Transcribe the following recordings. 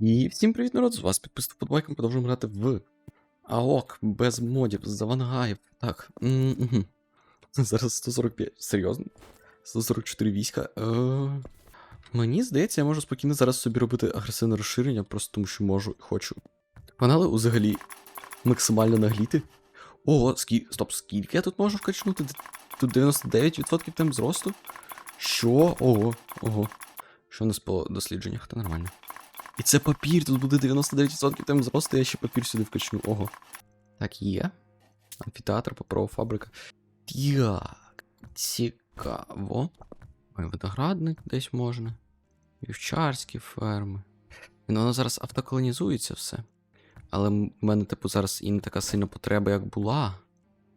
І всім привіт, народ! З вас підписав подбайком, продовжуємо грати в АОК без модів, з завангаїв. Так. Зараз 145. Серйозно? 144 війська. Е, Мені здається, я можу спокійно зараз собі робити агресивне розширення, просто тому що можу і хочу. Погнали взагалі максимально нагліти. Ого, скі... стоп, скільки я тут можу вкачнути? Тут 99% темп зросту? Що? Ого, ого. Що у нас по дослідженнях? Та нормально. І це папір, тут буде 99% темп зросту, я ще папір сюди вкачну. Ого. Так, є. Амфітеатр, паперова фабрика. Так, цікаво. Ой, виноградник десь можна. Вівчарські ферми. Ну, воно зараз автоколонізується все. Але в мене, типу, зараз і не така сильна потреба, як була.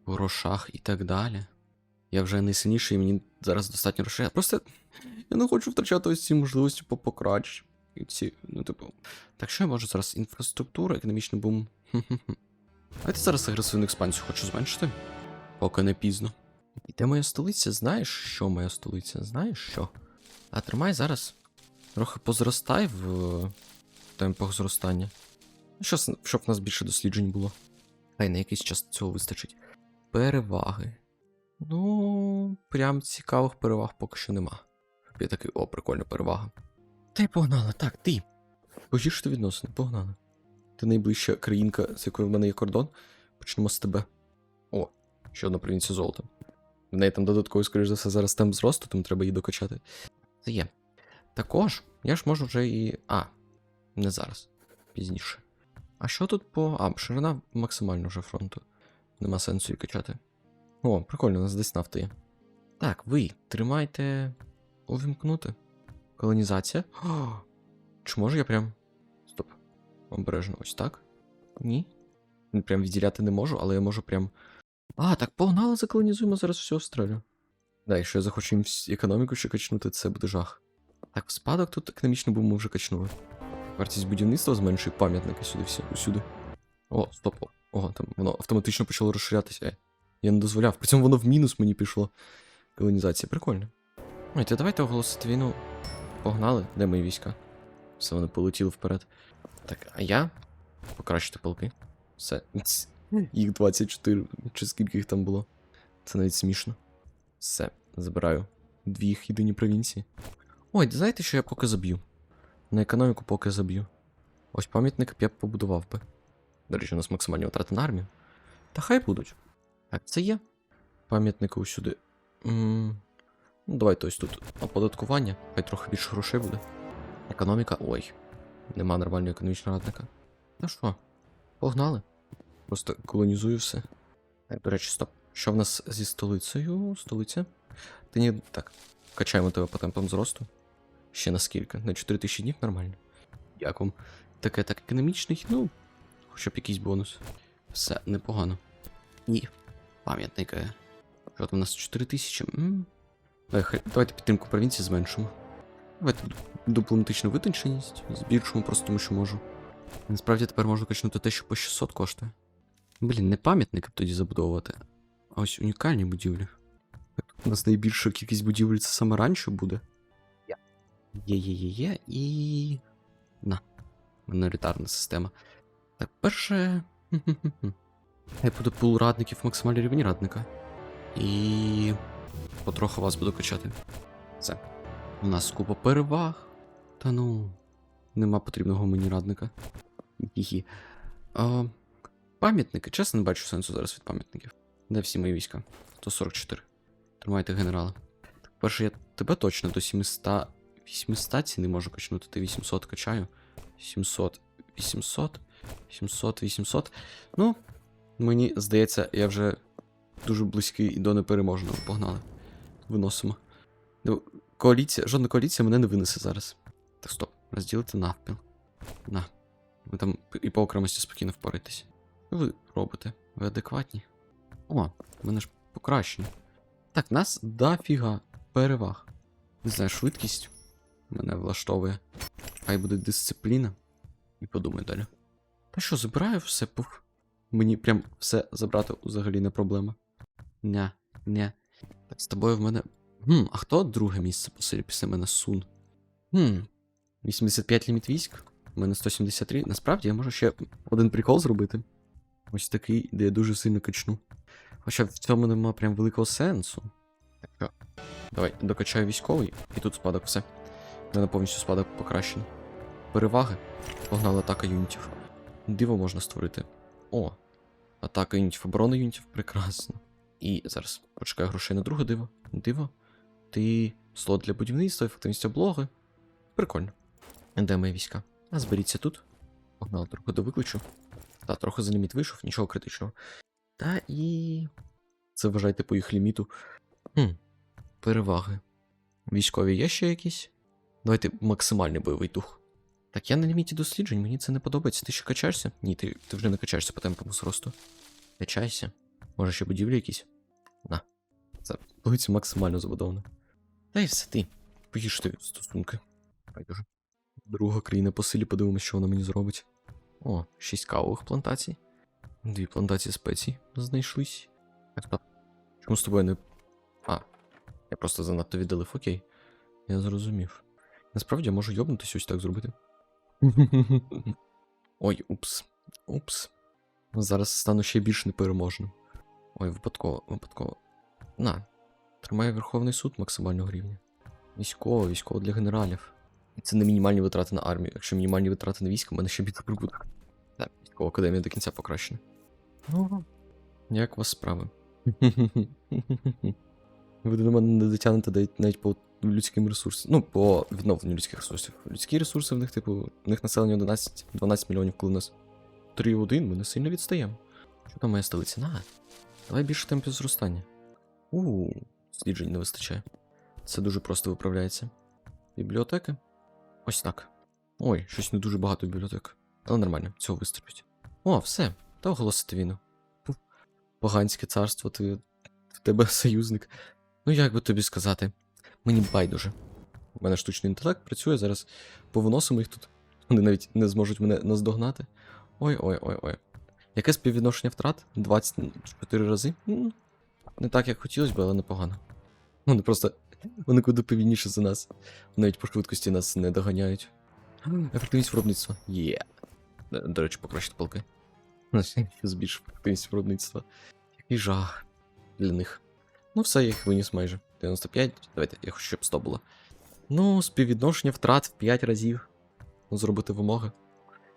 В грошах і так далі. Я вже найсильніший, мені зараз достатньо грошей. Просто я не хочу втрачати ось ці можливості по покращ. Ці, ну, типу. Так що я можу зараз? Інфраструктура, економічний бум. Давайте зараз агресивну експансію хочу зменшити. Поки не пізно. І де моя столиця? Знаєш, що моя столиця? Знаєш що? А тримай зараз. Трохи позростай в, темпах зростання. Ну, Щас, щоб в нас більше досліджень було. Хай на якийсь час цього вистачить. Переваги. Ну, прям цікавих переваг поки що нема. Я такий, о, прикольна перевага. Та й погнали, так, ти. Погіршити відносини, погнали. Ти найближча країнка, з якою в мене є кордон. Почнемо з тебе. О, ще одна провінція золота. В неї там додатково, скоріш за все, зараз темп зросту, тому треба її докачати. Це є. Також, я ж можу вже і. А, не зараз. Пізніше. А що тут по. А, ширина максимально вже фронту. Нема сенсу її качати. О, прикольно, у нас десь нафта є. Так, ви тримайте. Увімкнути. Колонізація. О, чи можу я прям. Стоп. Обережно, ось так. Ні. Прям відділяти не можу, але я можу прям. А, так погнали, заколонізуємо зараз всю Австралію. Да, якщо я захочу їм економіку ще качнути, це буде жах. Так, в спадок тут економічний бум ми вже качнули. Вартість будівництва зменшує пам'ятники сюди всі, усюди. О, стоп. Ого, там воно автоматично почало розширятися. Е, Я не дозволяв. При цьому воно в мінус мені пішло. Колонізація. Прикольно. То давайте оголосити війну. Погнали, де мої війська? Все, вони полетіли вперед. Так, а я покращити полки. Все. Ц, Їх 24, чи скільки їх там було. Це навіть смішно. Все, забираю. Дві їх єдині провінції. Ой, знаєте, що я поки заб'ю? На економіку поки заб'ю. Ось пам'ятник я б побудував би. До речі, у нас максимальні втрати на армію. Та хай будуть. Так, це є. Пам'ятники усюди. м Ну, давайте ось тут оподаткування, хай трохи більше грошей буде. Економіка. Ой. Нема нормального економічного радника. Ну що, погнали. Просто колонізую все. Так, до речі, стоп. Що в нас зі столицею? Столиця? Та ні, так. Качаємо тебе по темпам зросту. Ще на скільки? На 4000 днів нормально. Як вам? Таке так економічний, ну, хоча б якийсь бонус. Все, непогано. Ні. Пам'ятники. Що там у нас 4000? Давайте підтримку провінції зменшимо. Давайте дипломатичну витонченість збільшимо просто тому, що можу. Насправді тепер можу качнути те, що по 600 коштує. Блін, не пам'ятники б тоді забудовувати, а ось унікальні будівлі. У нас найбільша кількість будівель це саме ранчо буде. Є, є, є, є, і. На. Міноритарна система. Так, перше. Я буду пул радників максимальний рівень радника. І. Потроху вас буду качати. Все. У нас купа переваг. Та ну. Нема потрібного мені радника. Хі-хі. Пам'ятники. Чесно, не бачу сенсу зараз від пам'ятників. Де всі мої війська? 144. Тримайте генерала. Перше, я тебе точно до 700. 800 ці не можу качнути, ти 800 качаю. 700, 800, 700, 800. Ну, мені здається, я вже дуже близький і до непереможного. Погнали. Виносимо. Ну, Коаліція, жодна коаліція мене не винесе зараз. Так, стоп, розділити навпіл. На. Ви там і по окремості спокійно впораєтесь. Що ви робите? Ви адекватні? О, в мене ж покращені. Так, нас дофіга переваг. Не знаю, швидкість мене влаштовує. Хай буде дисципліна. І подумай далі. Та що, забираю все, пух. Мені прям все забрати взагалі не проблема. Ня, ня. З тобою в мене. Хм, а хто друге місце по силі після мене Сун? Хм. 85 ліміт військ? У мене 173. Насправді я можу ще один прикол зробити. Ось такий, де я дуже сильно качну. Хоча в цьому нема прям великого сенсу. Що, давай, докачаю військовий, і тут спадок все. У мене повністю спадок покращений. Переваги. Погнала атака юнітів. Диво можна створити. О, атака юнітів, оборона юнітів, прекрасно. І зараз почекаю грошей на друге диво. Диво. Ти слот для будівництва, ефективність облоги. Прикольно. Де мої війська? А зберіться тут. Погнали трохи до викличу. Та, трохи за ліміт вийшов, нічого критичного. Та і. Це вважайте по їх ліміту. Хм. Переваги. Військові є ще якісь? Давайте максимальний бойовий дух. Так я на ліміті досліджень, мені це не подобається. Ти ще качаєшся? Ні, ти, ти вже не качаєшся по темпам зросту. Качайся. Може ще будівлі якісь? На. Це вулиця максимально забудована. Та й все ти. Поїж ти стосунки. Байдуже. Друга країна по силі, подивимось, що вона мені зробить. О, шість кавових плантацій. Дві плантації спецій знайшлись. Так, стоп. Чому з тобою не. А. Я просто занадто віддалив, окей. Я зрозумів. Насправді я можу йобнутися ось так зробити. Ой, упс. Упс. Зараз стану ще більш непереможним. Ой, випадково, випадково. На. Тримає Верховний суд максимального рівня. Військово, військово для генералів. Це не мінімальні витрати на армію. Якщо мінімальні витрати на військо, в мене ще більше прибуток. Так, військова академія до кінця покращена. Ну, як у вас справи? Ви до мене не дотягнете навіть- по людським ресурсам. Ну, по відновленню людських ресурсів. Людські ресурси в них, типу, в них населення 11, 12 мільйонів, коли у нас 3,1, ми не сильно відстаємо. Що там моя столиця? На. Давай більше темпів зростання. У, сліджень не вистачає. Це дуже просто виправляється. Бібліотеки. Ось так. Ой, щось не дуже багато бібліотек. Але нормально, цього вистачить. О, все, та оголосити війну. Поганське царство, ти в тебе союзник. Ну як би тобі сказати? Мені байдуже. У мене штучний інтелект працює зараз. Повиносимо їх тут. Вони навіть не зможуть мене наздогнати. Ой-ой-ой-ой. Яке співвідношення втрат? 24 рази? Не так, як хотілося б, але непогано. Вони просто. Вони куди повільніше за нас. Навіть по швидкості нас не доганяють. Ефективність виробництва. Є. До- До речі, покращити полки. Збільшив ефективність виробництва. Який жах для них. Ну, все, я їх виніс майже. 95. Давайте, я хочу, щоб 100 було. Ну, співвідношення втрат в 5 разів. Зробити вимоги.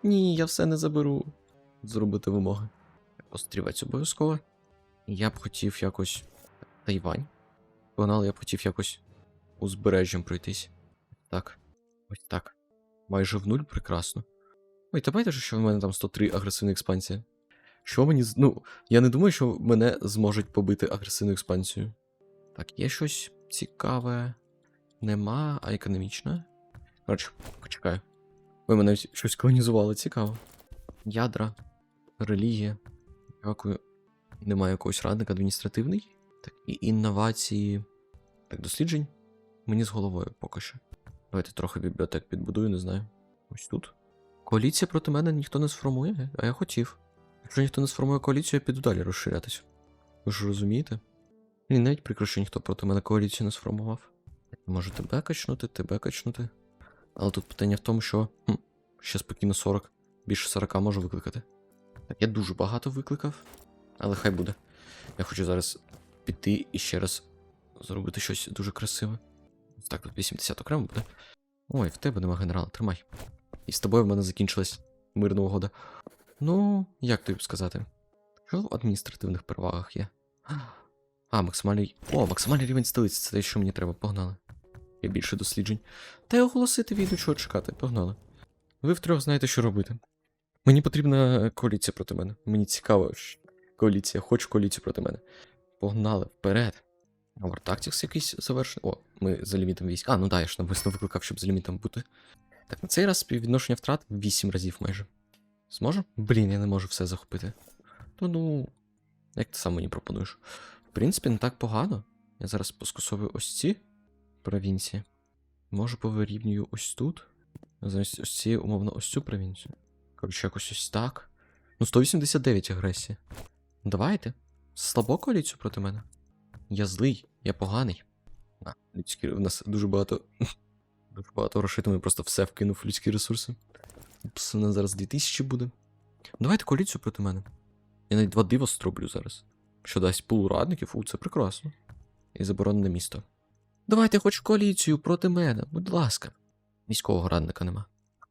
Ні, я все не заберу. Зробити вимоги. Острівець обов'язково. Я б хотів якось. Тайвань. Погнали, я б хотів якось узбережжям пройтись. Так. Ось так. Майже в нуль, прекрасно. Ой, та бачите, що в мене там 103 агресивна експансія. Що мені. Ну, я не думаю, що мене зможуть побити агресивну експансію. Так, є щось цікаве. Нема, а економічне. Коротше, почекаю. Ви мене щось колонізували, цікаво. Ядра, релігія. Дякую. Немає якогось радника адміністративний. Так, і інновації. Так, досліджень. Мені з головою поки що. Давайте трохи бібліотек підбудую, не знаю. Ось тут. Коаліція проти мене ніхто не сформує, а я хотів. Якщо ніхто не сформує коаліцію, я піду далі розширятись. Ви ж розумієте? І навіть прикро, що ніхто проти мене коаліцію не сформував. Можу тебе качнути, тебе качнути. Але тут питання в тому, що хм, ще спокійно 40, більше 40 можу викликати. Так, я дуже багато викликав, але хай буде. Я хочу зараз піти і ще раз зробити щось дуже красиве. Так, тут 80 окремо буде. Ой, в тебе нема генерала, тримай. І з тобою в мене закінчилась мирна угода. Ну, як тобі сказати? Що в адміністративних перевагах є? А, максимальний. О, максимальний рівень столиці, це те, що мені треба, погнали. Є більше досліджень. Та й оголосити війну, чого чекати, погнали. Ви втрьох знаєте, що робити. Мені потрібна коаліція проти мене. Мені цікаво, коаліція, хочу коаліцію проти мене. Погнали вперед. Tactics якийсь завершений. О, ми за лімітом військ. А, ну да, я ж навмисно викликав, щоб за лімітом бути. Так, на цей раз співвідношення втрат 8 разів майже. Зможу? Блін, я не можу все захопити. То ну. Як ти сам мені пропонуєш? В принципі, не так погано. Я зараз поскусовую ось ці провінції. Може повирівнюю ось тут. Замість ось цієї, умовно, ось цю провінцію. Коротше, якось ось так. Ну, 189 агресії. Давайте. Слабо коаліцію проти мене. Я злий, я поганий. А, людські, у нас дуже багато. Дуже багато грошей, тому я просто все вкинув в людські ресурси. Упс, у нас зараз 2000 буде. Давайте коаліцію проти мене. Я навіть два дива строблю зараз. Що дасть пул радників, у, це прекрасно. І заборонене місто. Давайте хоч коаліцію проти мене, будь ласка. Військового радника нема.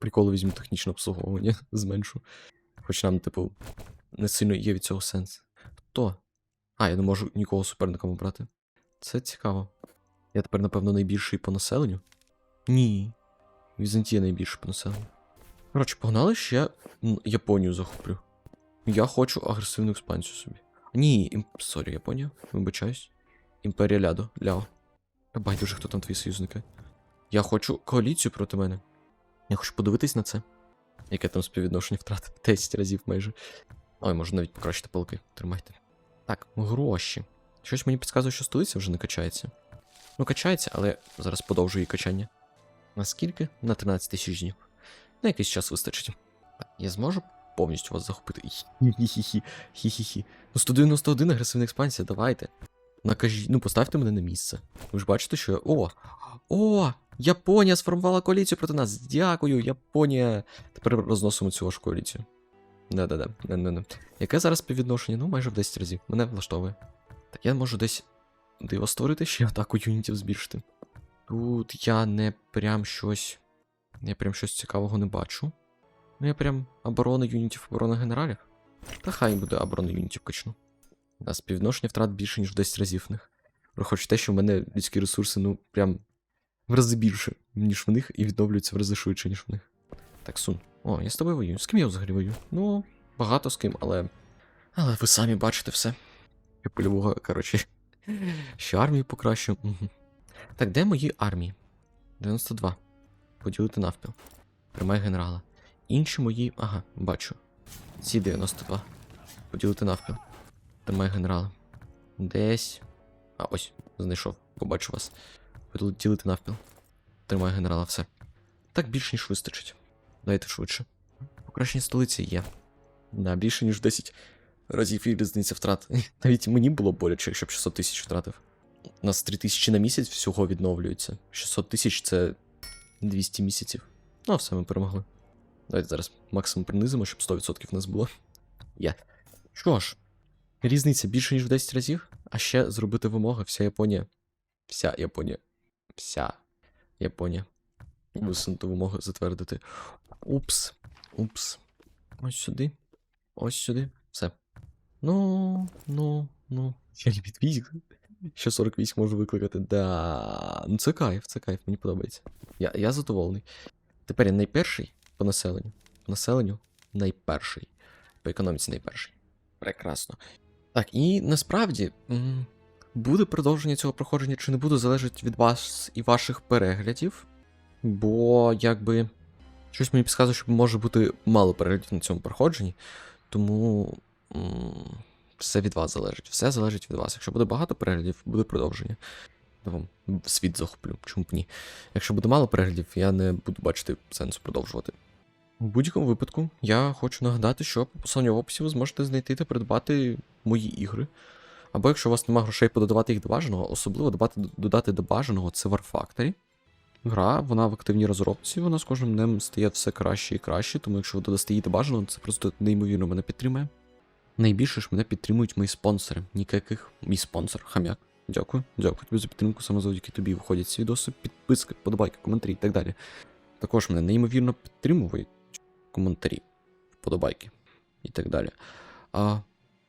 Приколи візьму технічне обслуговування, зменшу. Хоч нам, типу, не сильно є від цього сенс. Хто? А, я не можу нікого суперником обрати. Це цікаво. Я тепер, напевно, найбільший по населенню? Ні. Візантія найбільший по населенню. Коротше, погнали ще м, Японію захоплю. Я хочу агресивну експансію собі. Ні, ім... сорі, Японія, вибачаюсь. Імперія Лядо, Ляо. Байдуже, хто там твої союзники. Я хочу коаліцію проти мене. Я хочу подивитись на це. Яке там співвідношення втрат? 10 разів майже. Ой, можу навіть покращити полки. Тримайте. Так, гроші. Щось мені підказує, що столиця вже не качається. Ну, качається, але зараз подовжую її качання. Наскільки? На 13 тисяч днів. На якийсь час вистачить. Я зможу повністю вас захопити. Хі-хі-хі. Ну, 191 агресивна експансія, давайте. Накажіть, ну поставте мене на місце. Ви ж бачите, що я. О! О! Японія сформувала коаліцію проти нас. Дякую, Японія. Тепер розносимо цю вашу коаліцію. Да-да-да. Не-не-не. Яке зараз співвідношення? Ну, майже в 10 разів. Мене влаштовує. Так я можу десь диво створити ще атаку юнітів збільшити. Тут я не прям щось. Я прям щось цікавого не бачу. Ну, я прям оборона юнітів, оборона генералів. Та хай буде оборона юнітів качну. У нас співвідношення втрат більше, ніж в 10 разів них. Враховуючи те, що в мене людські ресурси, ну, прям в рази більше, ніж в них, і відновлюються в рази швидше, ніж в них. Так, Сун. О, я з тобою воюю. З ким я взагалі воюю? Ну, багато з ким, але. Але ви самі бачите все. Я польового, коротше. Ще армію покращу. Так, де мої армії? 92. Поділити навпіл. Приймай генерала. Інші мої. Ага, бачу. Ці 92. Поділити навпіл. Тримай генерала. Десь. А, ось, знайшов. Побачу вас. Поділити навпіл. Тримай генерала, все. Так більше, ніж вистачить. Дайте швидше. Покращення столиці є. Да, більше, ніж 10 разів і різниця втрат. Навіть мені було боляче, якщо б 600 тисяч втратив. У нас 3 тисячі на місяць всього відновлюється. 600 тисяч це 200 місяців. Ну, все, ми перемогли. Давайте зараз максимум принизимо, щоб 100% в нас було. Є. Що ж, різниця більше, ніж в 10 разів, а ще зробити вимоги вся Японія. Вся Японія. Вся Японія. Висунути вимоги затвердити. Упс. Упс. Ось сюди. Ось сюди. Все. Ну, ну, ну. Я від військ. Ще 40 військ можу викликати. Да. Ну це кайф, це кайф, мені подобається. Я, я задоволений. Тепер я найперший по населенню. По населенню найперший. По економіці найперший. Прекрасно. Так, і насправді. м, Буде продовження цього проходження чи не буде, залежить від вас і ваших переглядів. Бо, якби. Щось мені підказує, що може бути мало переглядів на цьому проходженні. Тому. м, Все від вас залежить. Все залежить від вас. Якщо буде багато переглядів, буде продовження. Я вам світ захоплю, чому б ні. Якщо буде мало переглядів, я не буду бачити сенсу продовжувати. У будь-якому випадку, я хочу нагадати, що по посиланню описі ви зможете знайти та придбати мої ігри. Або якщо у вас немає грошей пододавати їх до бажаного, особливо додати, додати до бажаного це War Factory. Гра, вона в активній розробці, вона з кожним днем стає все краще і краще, тому якщо ви додасте її до бажаного, це просто неймовірно мене підтримує. Найбільше ж мене підтримують мої спонсори. Ніяких мій спонсор, хам'як. Дякую, дякую тобі за підтримку. Саме завдяки тобі виходять ці відоси, підписки, подобайки, коментарі і так далі. Також мене неймовірно підтримують коментарі, вподобайки і так далі. А,